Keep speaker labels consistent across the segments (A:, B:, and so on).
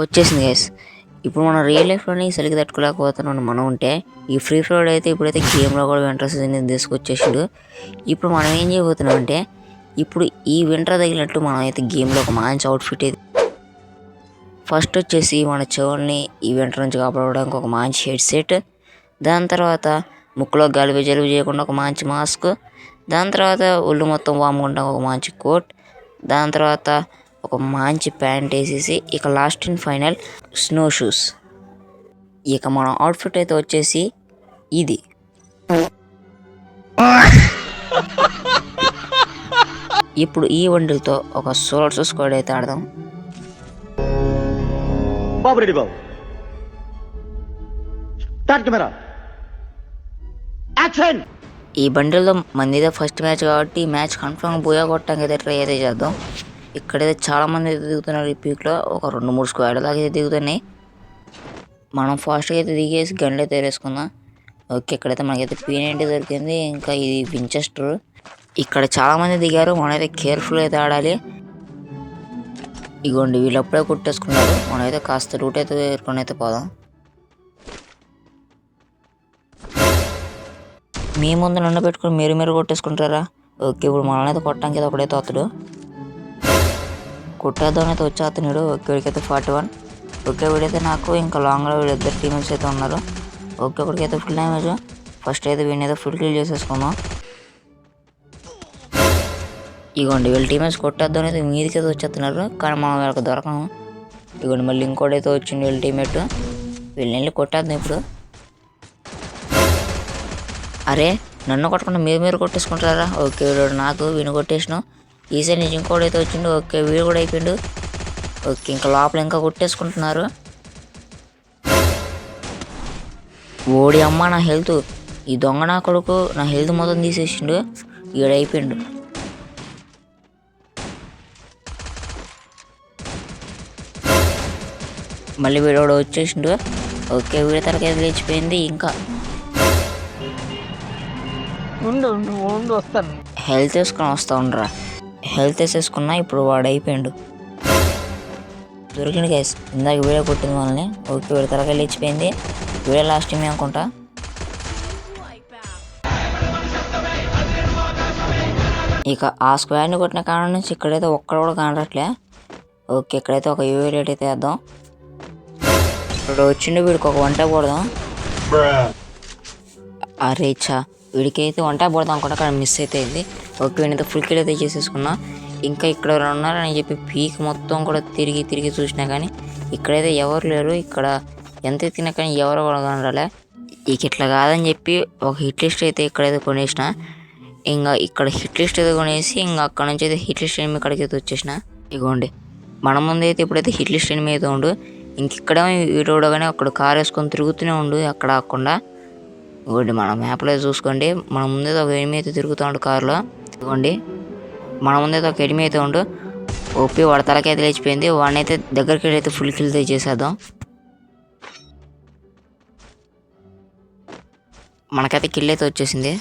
A: వచ్చేసింది గైస్ ఇప్పుడు మనం రియల్ లైఫ్లోనే చలికి తట్టుకోలేకపోతున్నాం. మనం ఉంటే ఈ ఫ్రీ ఫైర్ అయితే ఇప్పుడైతే గేమ్లో కూడా వింటర్ సీజన్ తీసుకొచ్చేసాడు. ఇప్పుడు మనం ఏం చేయబోతున్నాం అంటే ఇప్పుడు ఈ వింటర్ తగిలినట్టు మనం అయితే గేమ్లో ఒక మంచి అవుట్ఫిట్ అయితే ఫస్ట్ వచ్చేసి మన చెవుల్ని ఈ వింటర్ నుంచి కాపాడడానికి ఒక మంచి హెడ్సెట్ దాని తర్వాత ముక్కులో గాలి జలుబు చేయకుండా ఒక మంచి మాస్క్ దాని తర్వాత ఒళ్ళు మొత్తం వాముకుంటా ఒక మంచి కోట్ దాని తర్వాత ఒక మంచి ప్యాంట్ వేసేసి ఇక last and final snow shoes ఇక మన అవుట్ఫిట్ అయితే వచ్చేసి ఇది. ఇప్పుడు ఈ వండిలతో ఒక సోలర్ స్క్వాడ్ అయితే ఆడదాం.
B: బాబు రెడ్డి బాబు. కెమెరా. యాక్షన్!
A: ఈ బండిల్లో మందిదే ఫస్ట్ మ్యాచ్ కాబట్టి ఈ మ్యాచ్ కన్ఫర్మ్ పోయా కొట్టడానికి అయితే ట్రై అయితే చేద్దాం. ఇక్కడైతే చాలా మంది అయితే దిగుతున్నారు ఈ పీక్లో. ఒక రెండు మూడు స్క్వాడ్ దాకా అయితే దిగుతున్నాయి. మనం ఫాస్ట్గా అయితే దిగేసి గన్లు అయితే వేసుకుందాం. ఓకే ఇక్కడైతే మనకైతే పీ నైంటీ దొరికింది. ఇంకా ఇది వించెస్టర్. ఇక్కడ చాలామంది దిగారు. మనమైతే కేర్ఫుల్ అయితే ఆడాలి. ఇగోండి వీళ్ళు అప్పుడే కొట్టేసుకున్నారు. మనమైతే కాస్త రూట్ అయితే వేరుకొని అయితే పోదాం. మీ ముందు నన్ను పెట్టుకుని మీరు మీరు కొట్టేసుకుంటారా? ఓకే ఇప్పుడు మనల్ని అయితే కొట్టడానికి అయితే ఒకడైతే వస్తాడు కొట్టేద్దాం అయితే వచ్చేస్తున్నాడు ఒక్కడికైతే ఫార్టీ వన్. ఓకే వీడైతే నాకు ఇంకా లాంగ్లో వీళ్ళిద్దరు టీమ్స్ అయితే ఉన్నారు. ఓకే ఒకడికైతే ఫుల్ డ్యామేజ్ ఫస్ట్ అయితే వీడిని అయితే ఫుల్ కిల్ చేసేసుకుందాం. ఇగోండి వీళ్ళ టీమేట్స్ కొట్టేద్దాం అయితే మీదికి అయితే వచ్చేస్తున్నారు. కానీ మనం వీళ్ళకి దొరకము. ఇగోండి మళ్ళీ ఇంకోటైతే వచ్చింది వీళ్ళ టీమేట్ వీళ్ళని వెళ్ళి కొట్టేద్దాం ఇప్పుడు. అరే నన్ను కొట్టకుండా మీరు మీరు కొట్టేసుకుంటారా? ఓకే వీడు నాకు వీని కొట్టేసినాం ఈసారి నుంచి ఇంకోటైతే వచ్చిండు. ఓకే వీడు కూడా అయిపోయిండు. ఓకే ఇంకా లోపల ఇంకా కొట్టేసుకుంటున్నారు. ఓడి అమ్మ నా హెల్త్. ఈ దొంగ నా కొడుకు నా హెల్త్ మొత్తం తీసేసిండు. ఈడ అయిపోయిండు. మళ్ళీ వీడు ఒకడు వచ్చేసిండు. ఓకే వీడి తరకైతే లేచిపోయింది ఇంకా.
C: ఉండు ఉండు ఉండు వస్తాను.
A: హెల్త్ వేసుకొని వస్తా ఉండరా. హెల్త్ వేసేసుకున్నా ఇప్పుడు వాడు అయిపోయిండు దొరికింది గైస్ ఇందాక వీడియో కొట్టింది వాళ్ళని ఓకే వీడి తరగా లేచిపోయింది. వీడియో లాస్ట్ టైం అనుకుంటా ఇక ఆ స్క్వాడ్ని కొట్టిన కారణం నుంచి ఇక్కడైతే ఒక్కడ కూడా కనరట్లే ఓకే ఇక్కడైతే ఒక యూవీ రేట్ అయితే వేద్దాం. ఇప్పుడు వచ్చిండు వీడికి ఒక వంట కొడదాం. అరే చా వీడికైతే వంట పడదాం అనుకుంటే అక్కడ మిస్ అయితే అయింది. ఓకే వీడినైతే ఫుల్ కిల్ అయితే చేసేసుకున్నా. ఇంకా ఇక్కడ ఎవరైనా ఉన్నారని చెప్పి పీక్ మొత్తం కూడా తిరిగి తిరిగి చూసినా కానీ ఇక్కడైతే ఎవరు లేరు. ఇక్కడ ఎంత ఎత్తినా కానీ ఎవరు కూడా కనరాలే ఇక ఇట్లా కాదని చెప్పి ఒక హిట్ లిస్ట్ అయితే ఇక్కడైతే కొనేసిన. ఇంకా ఇక్కడ హిట్ లిస్ట్ అయితే కొనేసి ఇంకా అక్కడ నుంచి అయితే హిట్ లిస్ట్ ఎనిమిది ఇక్కడికి అయితే వచ్చేసిన. ఇగోండి. మన ముందు అయితే ఇప్పుడైతే హిట్ లిస్ట్ ఎనిమిది అయితే ఉండు. ఇంక ఇక్కడేమో వీడు కానీ అక్కడ కార్ వేసుకొని తిరుగుతూనే ఉండు. అక్కడ ఆకుండా. ఇవ్వండి మన మ్యాప్లో చూసుకోండి. మన ముందే ఒక ఎనిమిది అయితే తిరుగుతుండు కారులో. ఇవ్వండి మన ముందే ఒక ఎనిమిది అయితే ఉండు. ఓపి వాడి తలకైతే లేచిపోయింది. వాడిని అయితే దగ్గరికి వెళ్ళి అయితే ఫుల్ కిల్ చేసేద్దాం. మనకైతే కిల్ అయితే వచ్చేసింది.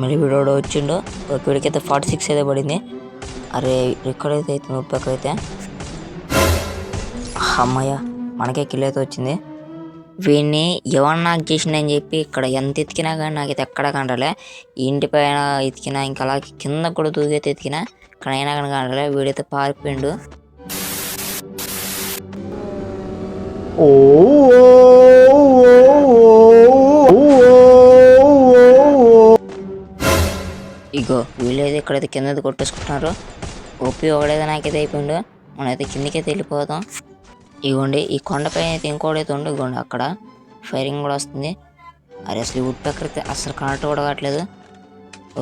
A: మళ్ళీ వీడోడు వచ్చిండు. ఒక వీడికైతే ఫార్టీ సిక్స్ అయితే పడింది. అరే ఎక్కడైతే అయితే ముప్పై అక్కడైతే అమ్మయ్య మనకే కిల్ అయితే వచ్చింది. వీడిని ఎవరు నాకు చేసిండని చెప్పి ఇక్కడ ఎంత ఎతికినా కానీ నాకైతే ఎక్కడ కనరాలే ఇంటి పైన ఎతికినా ఇంకా అలా కింద కూడా దూకైతే ఎతికినా కానీ అయినా కానీ కనరాలే వీడైతే పారిపోయిండు. ఇగో వీళ్ళైతే ఇక్కడైతే కింద కొట్టేసుకుంటున్నారు. ఓపి ఒకడైతే నాకైతే అయిపోయిండు. మనమైతే కిందకైతే వెళ్ళిపోదాం. ఇగోండి ఈ కొండపై అయితే ఇంకోటైతే ఉండు ఇగోండి అక్కడ ఫైరింగ్ కూడా వస్తుంది. అరే అసలు వుడ్ పెక్కర్ అయితే అసలు కనెక్ట్ కూడా కావట్లేదు.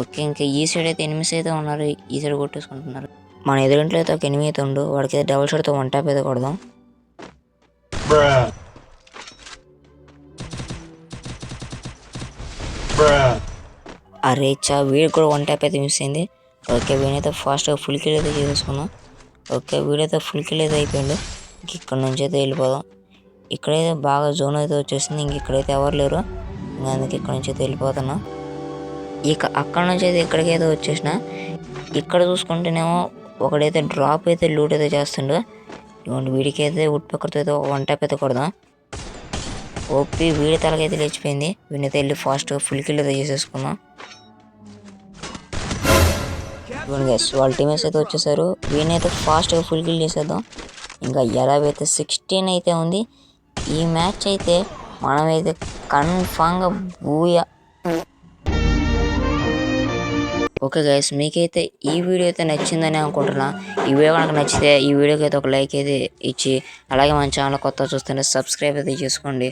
A: ఓకే ఇంకా ఈ సైడ్ అయితే ఎనిమిస్ అయితే ఉన్నారు. ఈ సైడ్ కొట్టేసుకుంటున్నారు. మన ఎదురింట్లో అయితే ఒక ఎనిమిది అయితే ఉండు. వాడికి అయితే డబుల్ షాట్తో వన్ ట్యాప్ అయితే కొడదాం. అరే చా వీడికి కూడా వన్ ట్యాప్ అయితే మిస్ అయింది. ఓకే వీడైతే ఫాస్ట్గా ఫుల్ కిల్ అయితే చేసేసుకున్నాం. ఓకే వీడైతే ఫుల్ కిల్ అయితే అయిపోయిండు ఇక్కడ నుంచి అయితే వెళ్ళిపోదాం. ఇక్కడైతే బాగా జోన్ అయితే వచ్చేసింది. ఇంక ఇక్కడైతే ఎవరు లేరు. ఇంకా అందుకే ఇక్కడ నుంచి అయితే వెళ్ళిపోతున్నా. ఇక అక్కడ నుంచి అయితే ఇక్కడికైతే వచ్చేసిన. ఇక్కడ చూసుకుంటేనేమో ఒకడైతే డ్రాప్ అయితే లూట్ అయితే చేస్తుండు. ఇవ్వండి వీడికైతే ఉడ్ పెక్కర్తో అయితే వన్ ట్యాప్ అయితే కొడదాం. ఓపి వీడి తలకైతే లేచిపోయింది. వీడినైతే వెళ్ళి ఫాస్ట్గా ఫుల్ కిల్ అయితే చేసేసుకుందాం. ఇవ్వండి వాళ్ళ టీమేట్స్ అయితే వచ్చేసారు. వీడినైతే ఫాస్ట్గా ఫుల్ కిల్ చేసేద్దాం. ఇంకా ఎలాగైతే సిక్స్టీన్ అయితే ఉంది ఈ మ్యాచ్ అయితే మనమైతే కన్ఫామ్గా బూయా ఓకే గైస్ మీకైతే ఈ వీడియో అయితే నచ్చిందని అనుకుంటున్నా. ఈ వీడియో కనుక నచ్చితే ఈ వీడియోకి అయితే ఒక లైక్ అయితే ఇచ్చి అలాగే మన ఛానల్ కొత్త చూస్తుంటే సబ్స్క్రైబ్ అయితే చేసుకోండి.